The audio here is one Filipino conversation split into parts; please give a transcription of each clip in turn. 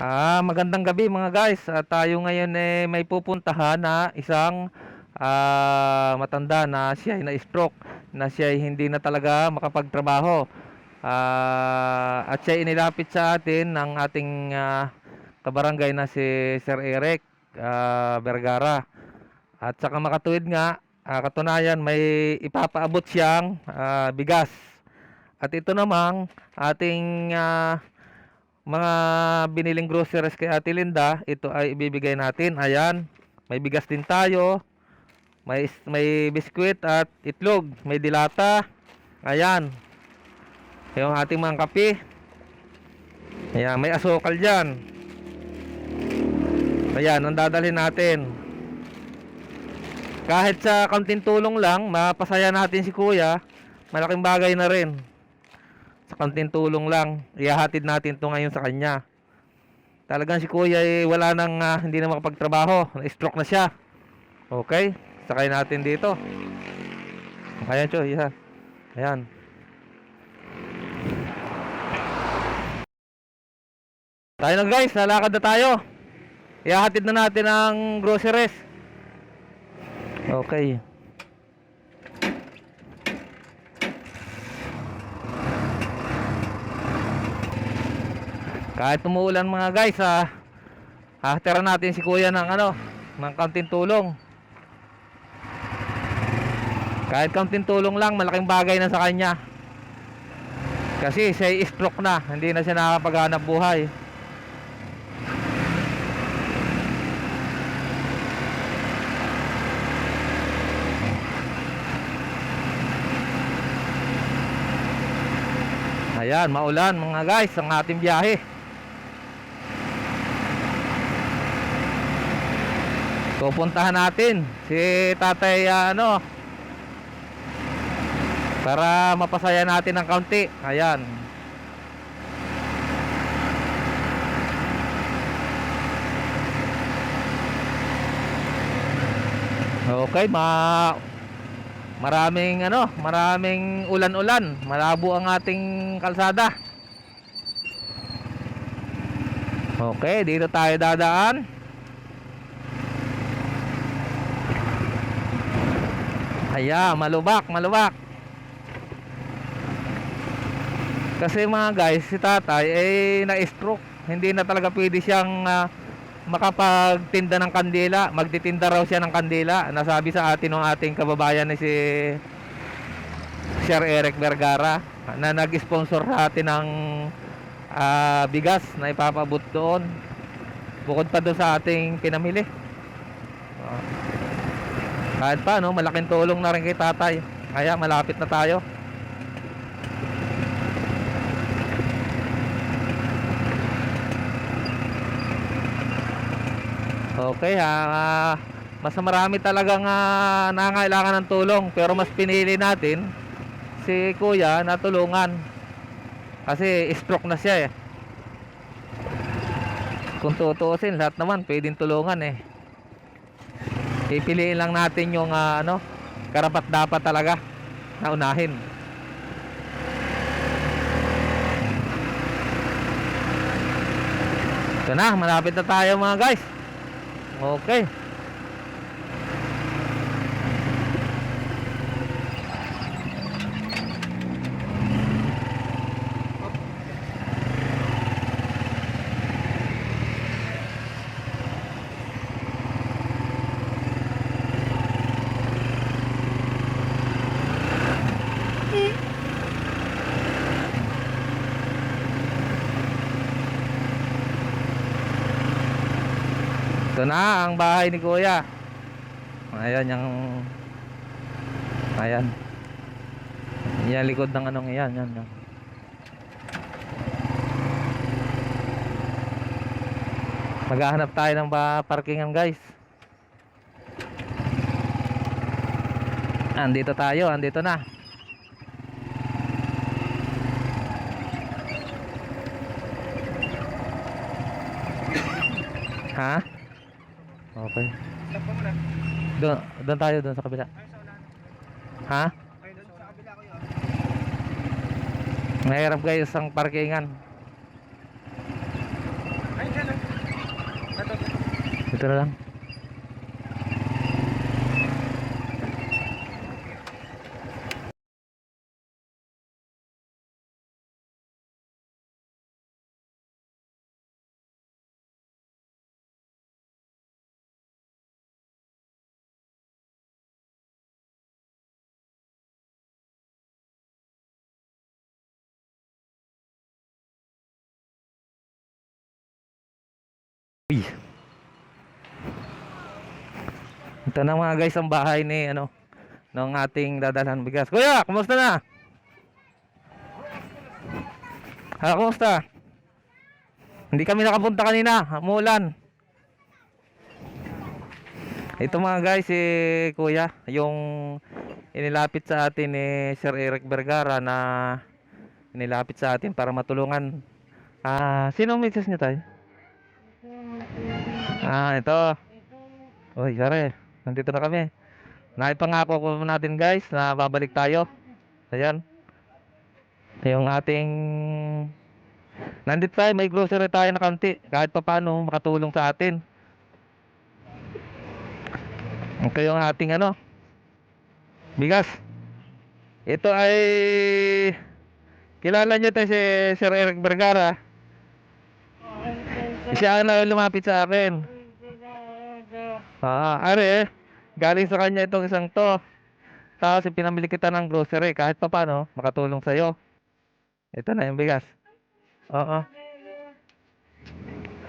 Ah, magandang gabi mga guys. Ah, tayo ngayon eh may pupuntahan na isang ah, matanda na siya ay na-stroke, na siya ay hindi na talaga makapagtrabaho. Ah, at siya inilapit sa atin ng ating ah, kabarangay na si Sir Eric ah, Vergara. At saka makatuwid nga, ah, katunayan may ipapaabot siyang ah, bigas. At ito namang ating ah, mga biniling groceries kay Ate Linda, ito ay ibibigay natin. Ayan, may bigas din tayo. May may biskwit at itlog, may dilata. Ayan. Yung ating mga kape. Ayan, may asukal diyan. Ayan, ang dadalhin natin. Kahit sa kaunting tulong lang, mapasaya natin si Kuya, malaking bagay na rin sa kanting tulong lang, ihahatid natin to ngayon sa kanya. Talagang si kuya eh, wala nang ah, hindi na makapagtrabaho, na-stroke na siya. Okay, sakay natin dito. Ayan cho, isa. Ayan. Tayo na guys, lalakad na tayo. Ihahatid na natin ang groceries. Okay. Kahit umuulan mga guys, ah, hatira natin si kuya ng ano, ng kaunting tulong. Kahit kaunting tulong lang, malaking bagay na sa kanya. Kasi siya stroke na, hindi na siya nakakapaghanap buhay. Ayan, maulan mga guys, ang ating biyahe. Pupuntahan natin si Tatay ah, ano para mapasaya natin ng kaunti. Ayan. Okay, ma maraming ano, maraming ulan-ulan. Malabo ang ating kalsada. Okay, dito tayo dadaan. Aya, malubak, malubak. Kasi mga guys, si tatay ay na-stroke. Hindi na talaga pwede siyang ah, makapagtinda ng kandila. Magtitinda raw siya ng kandila. Nasabi sa atin ng ating kababayan na si Sir Eric Vergara na nag-sponsor sa atin ng ah, bigas na ipapabot doon. Bukod pa doon sa ating pinamili. Ah. Kahit pa, no, malaking tulong na rin kay tatay. Kaya malapit na tayo. Okay, ah, mas marami talagang ah, nangangailangan ng tulong pero mas pinili natin si kuya na tulungan kasi stroke na siya eh kung tutuusin lahat naman pwedeng tulungan eh pipiliin lang natin yung ah, ano karapat dapat talaga na unahin. Ito na malapit na tayo mga guys. Okay Ito na ang bahay ni Kuya. Ayan yung Ayan. Yan likod ng anong yan, yan, yan. Maghahanap tayo ng parkingan, guys. Andito tayo, andito na. Ha? Okay. Stop ka. Doon, doon tayo, doon sa kabila. Ha? Ay. Nahirap guys ang parkingan. Ay, dyan. Ito na lang. Uy. Ito na mga guys ang bahay ni ano ng ating dadalhan bigas. Kuya, kumusta na? Ha, kumusta? Hindi kami nakapunta kanina, umulan. Ito mga guys, si Kuya, yung inilapit sa atin ni Sir Eric Vergara na inilapit sa atin para matulungan. Ah, sino ang misis niyo tayo? Ah, ito. Uy, sorry. Nandito na kami. Naipangako ko natin guys na babalik tayo. Ayan. Yung ating... Nandito tayo, may grocery tayo na kanti. Kahit pa paano makatulong sa atin. Ito yung ating ano. Bigas. Ito ay... Kilala nyo tayo si Sir Eric Vergara. Siya ang lumapit sa akin. Ah, are, galing sa kanya itong isang to. Tapos pinamili kita ng grocery kahit pa paano makatulong sa'yo. Ito na yung bigas. Oo.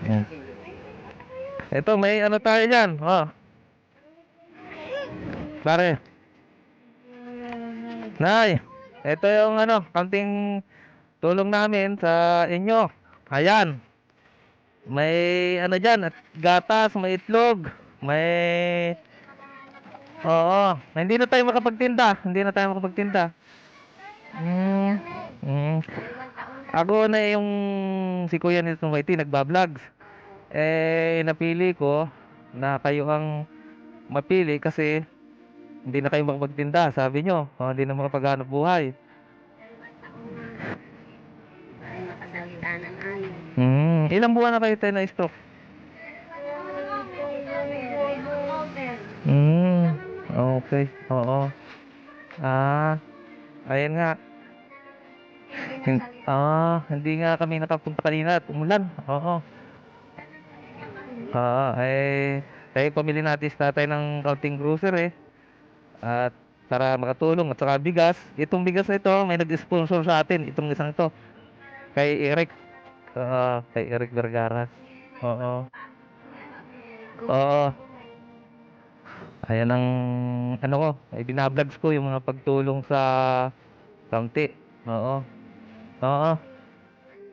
Yan. Ito, may ano tayo dyan. Oh. Pare. Nay, ito yung ano, kanting tulong namin sa inyo. Ayan. May ano dyan, at gatas, may itlog, may... Oo, hindi na tayo makapagtinda, hindi na tayo makapagtinda. Mm, mm. Ako na yung si Kuya nito Whitey nagba-vlogs. Eh, napili ko na kayo ang mapili kasi hindi na kayo makapagtinda, sabi nyo. Oh, hindi na makapaghanap buhay. Ilang buwan na kayo tayo na stroke? Hmm, okay. Oo. Ah, ayun nga. Hin- ah, hindi nga kami nakapunta kanina at umulan. Oo. Ah, eh, tayo pamili natin sa tatay ng kaunting grocery. At para makatulong at saka bigas. Itong bigas na ito, may nag-sponsor sa atin. Itong isang ito. Kay Eric. Oo, kay Eric Vergara. Oo. Oo. Ayan ang ano ko, ay binablogs ko yung mga pagtulong sa kaunti. Oo. Oo.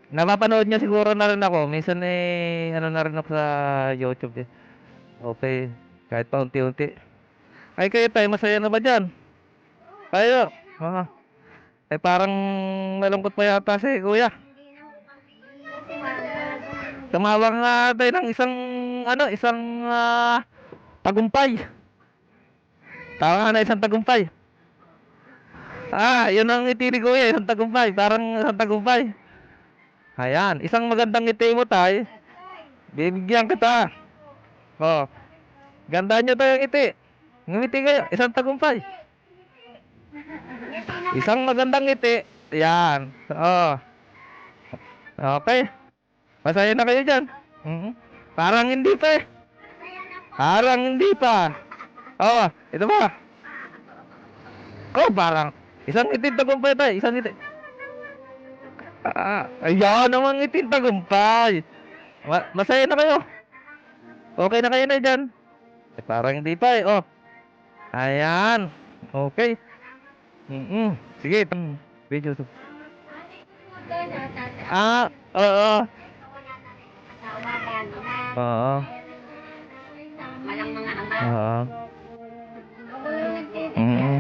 Napapanood niya siguro na rin ako. Minsan eh, ano na rin ako sa YouTube eh. Okay. Kahit pa unti-unti. Ay kayo tayo, masaya na ba dyan? Kayo. Oo. Eh parang malungkot pa yata si kuya. Tumawag nga tayo ng isang ano, isang ah, tagumpay. Nga na isang tagumpay. Ah, yun ang ngiti ni Kuya, isang tagumpay. Parang isang tagumpay. Ayan, isang magandang ngiti mo tay. Bibigyan kita. Oh. Ganda nyo tayo ngiti. Ngiti kayo, isang tagumpay. Isang magandang ngiti. Yan. Oh. Okay. Masaya na kayo dyan. Mhm. Parang hindi pa eh. Parang hindi pa. Oo, ito ba? Oh, parang isang itin tagumpay tayo, isang itin. Ah, ayan naman itin tagumpay. Ma- masaya na kayo. Okay na kayo na dyan. Eh, parang hindi pa eh, oh. Ayan. Okay. Mm Sige, mm, video to. Ah, oo. Oo. Walang mga ama. Oo. Mm.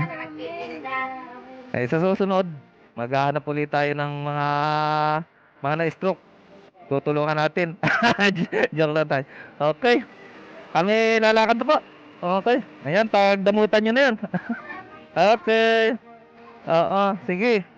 Eh, sa susunod, maghahanap ulit tayo ng mga mga na-stroke. Tutulungan natin. Joke lang tayo. Okay. Kami lalakad po. Okay. Ayan, pagdamutan nyo na yun. okay. Oo, sige.